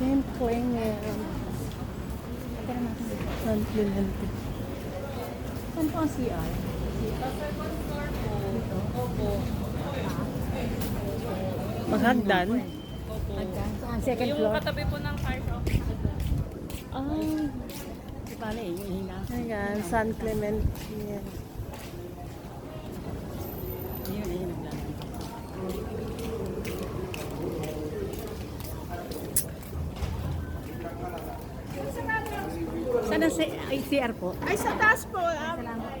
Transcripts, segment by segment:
Saint Clanger. San Clemente. Saan po ang CR? Maghagdan? Hagdan. Saan? Second Yung floor? katabi po ng car shop. Ah, Di pala eh, yung hina. ayan, San Clemente. Yan. Yun eh, naglalagay. Saan ang C- ay, CR po? Ay, sa taas po. ah. Salamat.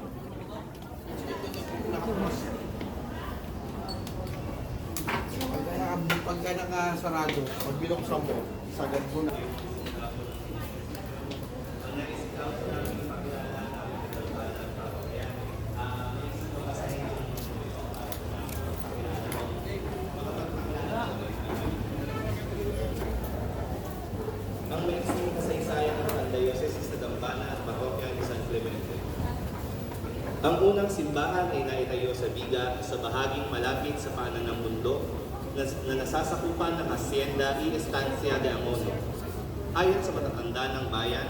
Pagka, naka- pagka nakasarado, pag binuksan mo, sagad mo na. Ang maiksing kasaysayan ng Archdiocese sa Dambana at Parokya ni San Clemente. Ang unang simbahan ay naitayo sa Biga sa bahaging malapit sa paanan ng mundo na, na nasasakupan ng Hacienda y Estancia de Amono. Ayon sa matatanda ng bayan,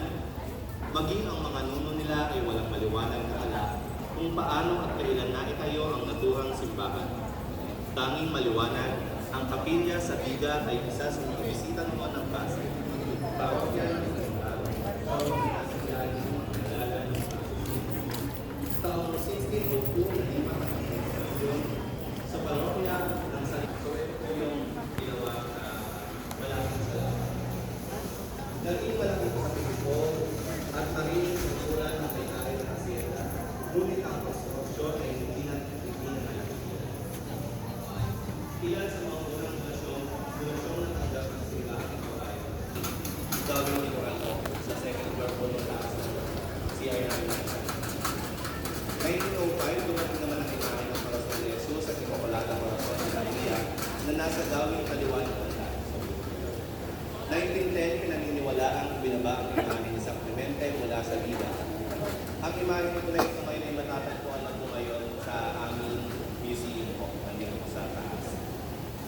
maging ang mga nuno nila ay walang maliwanag na alam kung paano at kailan naitayo ang naturang simbahan. Tanging maliwanag, ang kapilya sa Biga ay isa sa mga bisita noon ng Pasig. Parokya ng simbahan. Taong 1602, naging makakasyon sa parokya ng San So, ito po yung ginawa sa malapit sa Naging malaki sa Pilipo at narinig sa sura ng may-ari ng Hacienda. Ngunit ang konstruksyon ay hindi na hindi na nalagyan. Ilan sa mga unang donasyon, donasyon na tanggap ng simbahan ng kabayo. Gawin ni Coralco sa second floor po ng taas ng CR namin. 1905, dumating naman ang imahe ng Corazon de Jesus at Immaculada Corazon de Maria na gawing kaliwa ng altar. 1910, pinaniniwala ang binaba ang imahe ni San Clemente mula sa Vida. Ang imahe na ito ngayon ay matatagpuan na ngayon sa aming museum po, nandito po sa taas.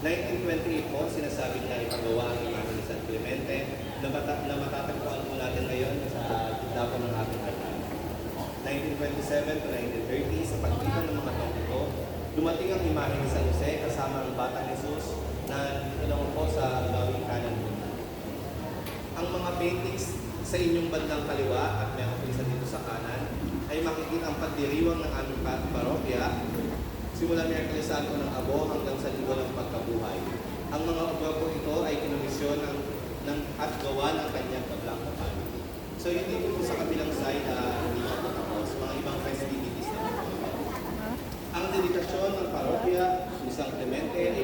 1928 po, sinasabi na ipagawa ang imahe ni San Clemente na, mata- na matatagpuan po natin ngayon sa gitna po ng ating altar. 1927 to 1930, sa pagitan ng mga taong ito, dumating ang imahe ni San Jose kasama ang Batang Jesus na po sa gawing kanan mo. Ang mga paintings sa inyong bandang kaliwa at meron po isa dito sa kanan ay makikita ang pagdiriwang ng aming pa- parokya simula Miyerkules Santo ng Abo hanggang sa Linggo ng Pagkabuhay. Ang mga obra po ito ay kinomisyon ng, ng at gawa ng kanyang paglampapan. So yun dito po sa kabilang side na hindi pa po tapos, mga ibang festivities na po. Ang dedikasyon ng parokya ni San Clemente ay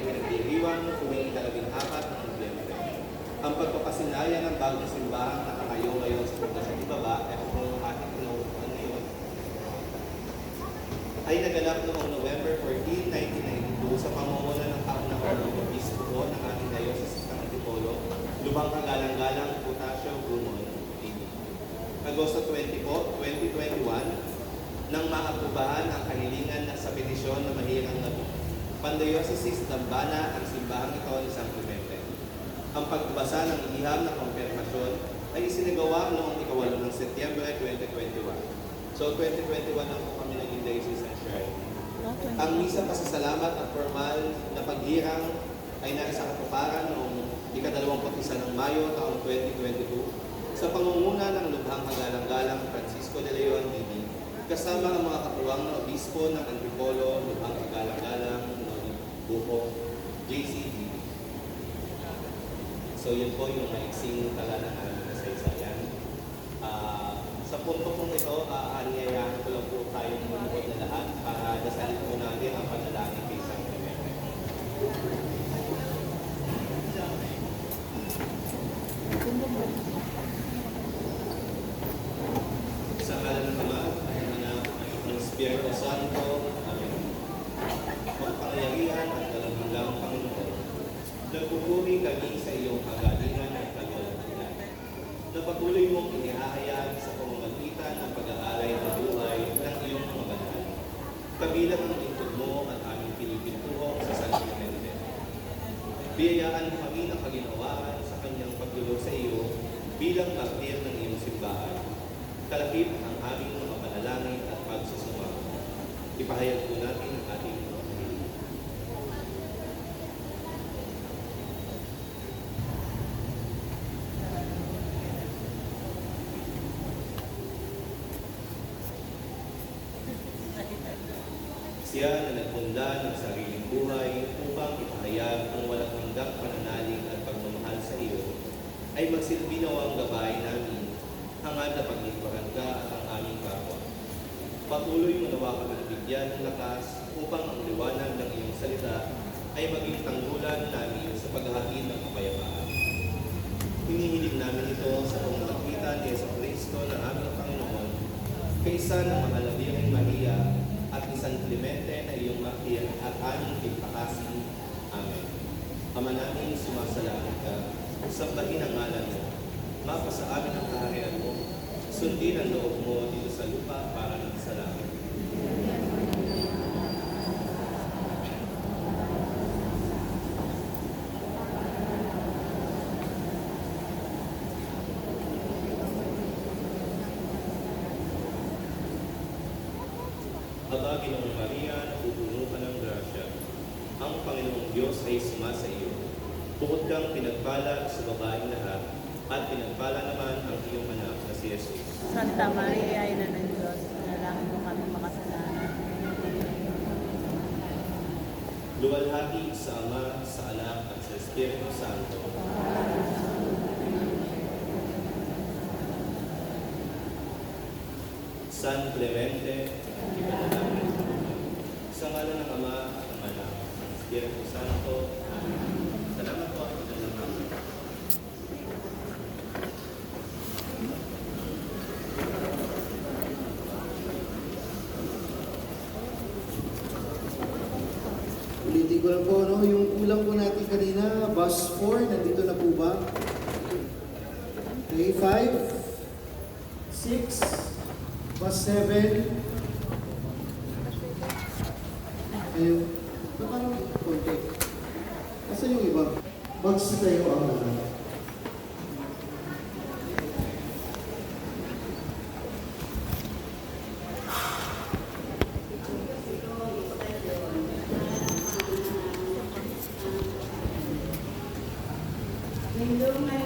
pinagdiriwang tuwing ikalabing apat ng Nobyembre. Ang pagpapasinaya ng bagong simbahan na nakatayo ngayon sa Pundasyon Ibaba, ay kung ating pinuupuan ngayon, ay naganap noong November 14, 1992 sa pamumuno ng kaunang-unang obispo po ng ating diocese ng Antipolo, Lubang Kagalang-Galang, Potasio, Brumon. Agosto 20 po, 2021, nang maaprubahan ang kahilingan na sa petisyon na mahirang na Pandiocesis Dambana ang simbahang ito ni San Clemente. Ang pagbasa ng iham na konfirmasyon ay isinagawa noong ikawalo ng Setyembre 2021. So 2021 lang po kami naging diocese and shrine. Ang misa pasasalamat at formal na paghirang ay nasa katuparan noong ikadalawamput isa ng Mayo taong 2022 sa pangunguna ng Lubhang Kagalang-Galang Francisco de Leon Dini kasama ang mga katuwang na obispo ng Antipolo, Lubhang Kagalang-Galang, Noli Buho, JCD. So yun po yung maiksing tala ng aming kasaysayan. Ah, sa punto pong ito, aanyayahan ko lang po tayong manuot na lahat para dasalin po natin ang panalangin kay San Clemente. Sa ngalan ng Ama, ng Anak, ng Espiritu Santo, Amen. Magpangyarihan at dalaglang Panginoon, nagpupuri kami sa iyong kagalingan at kagalagihan. Na patuloy mong inihahayag sa pamamagitan ng pag-aalay ng buhay ng iyong mga banal. Kabilang ang lingkod mo at aming pinipintuho sa San Clemente. Biyayaan kami ng kaginawaan sa kanyang pagdulog sa bilang martir ng iyong simbahan. Kalakip ang aming mga panalangin at pagsusumamo. Ipahayag po natin ang ating Siya na nagpunda ng sariling buhay upang ipahayag ang walang hanggang pananalig at pagmamahal sa iyo, ay magsilbi nawang gabay namin, hangad na paglingkuran ka at ang aming kapwa. Patuloy mo nawa kami bigyan ng lakas upang ang liwanag ng iyong salita ay maging tanggulan namin sa paghahatid ng kapayapaan. Hinihiling namin ito sa pamamagitan ni Yeso Kristo na aming Panginoon, kaysa ng mahal na Birhen Maria San Clemente na iyong martir at aming pagpakasin. Amen. Ama namin, sumasalangit ka, sambahin ang ngalan mo, mapasa amin ang kaharian mo, sundin ang loob mo dito sa lupa para ng sa Aba, Ginoong Maria, napupuno ka ng grasya. Ang Panginoong Diyos ay sumasa iyo. Bukod kang pinagpala sa babaeng lahat, at pinagpala naman ang iyong anak na si Jesus. Santa Maria, Ina ng Diyos, nalangin mo kami makasalanan. Luwalhati sa Ama, sa Anak, at sa Espiritu Santo. San Clemente. Sa ngala ng Ama, at ng ng Santo. Salamat po. Salamat po. Ulitin ko lang po, no? yung kulang po natin kanina, bus 4, nandito na po ba? Okay, 5, 6, bus 7, Bags tayo ang lahat.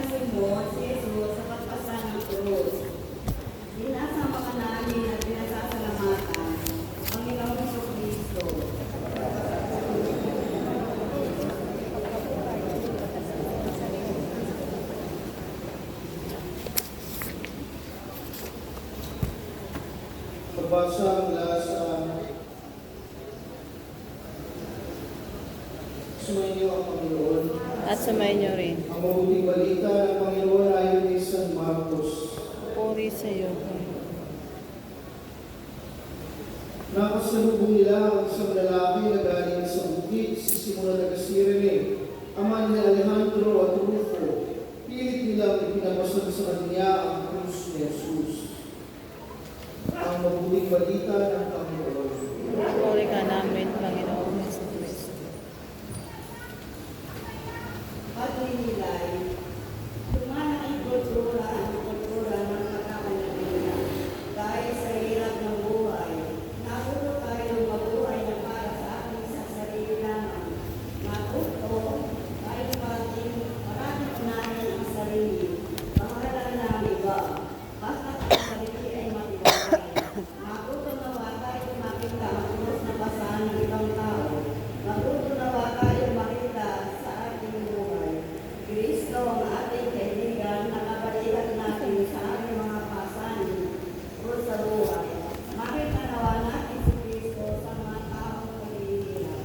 Sumot si Jesus sa pagpasan ng krus. Dinasama ka namin at pinasasalamatan, Panginoong Heso Kristo. Pagbasa mula sa Sumainyo ang Panginoon. At sumayin rin. Ang mabuting balita ng Panginoon ayon kay San Marcos. Puri sa iyo. Nakasalubong nila ang isang lalaki na galing sa bukid sa simula ng Sirene, ama ni Alejandro at Rufo. Pilit nilang ipinabasag sa kanya ang krus ni Jesus. Ang mabuting balita ng Panginoon. Puri ka namin, Panginoong Heso Kristo. At nilay, lumana ang kultura ang kultura ng pagkakanila. Dahil sa hirap ng buhay, nagulo tayo mabuhay na para sa ating sa sarili lamang. Matuto, tayo pating maraming unahin ang sarili. Pangalan ng iba, basta ang sarili ay matibay. Matuto nawa tayo makita ang tulos na basahan ng ibang tao. Matuto nawa tayo makita sa ating buhay. Kristo ang ating kaibigan, nakabalikan natin sa ating mga pasanin o sa buhay. Makita nawa natin si Kristo sa mga taong paghihirap.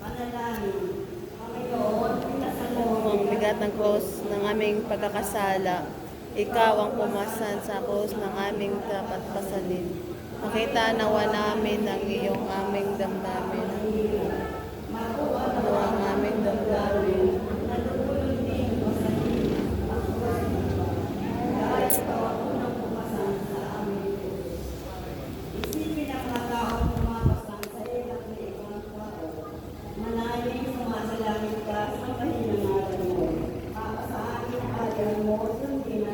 Manalangin, Panginoon, pinasal mo Ang bigat ng cross ng aming pagkakasala, ikaw ang pumasan sa cross ng aming dapat pasalin. Makita nawa namin ang iyong aming damdamin. Nawa ang aming damdamin. dahil ikaw ang unang pumasan sa aming Diyos. Isipin ang mga taong pumapasan sa hirap na ikaw ang kwado. Manaling sumasalangit ka sa kahinangalan mo. Para sa akin ayaw mo, sundin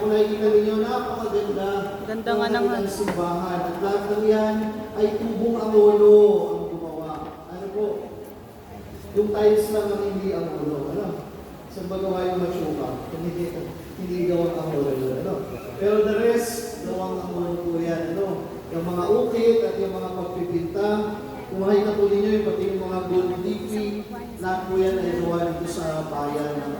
kung nakikita ninyo, napakaganda. Ganda nga ng- ng simbahan. At lahat ng yan ay tubong angolo ang gumawa. Ano po? Yung tiles lang ang hindi angolo. Ano? Sa magawa yung matsuka. Hindi, hindi gawang angolo yun. Ano? Pero the rest, gawang angolo po yan. Ano? Yung mga ukit at yung mga pagpipinta, kung makikita po ninyo yung pati yung mga gold leafy, lahat po yan ay gawa dito sa bayan ng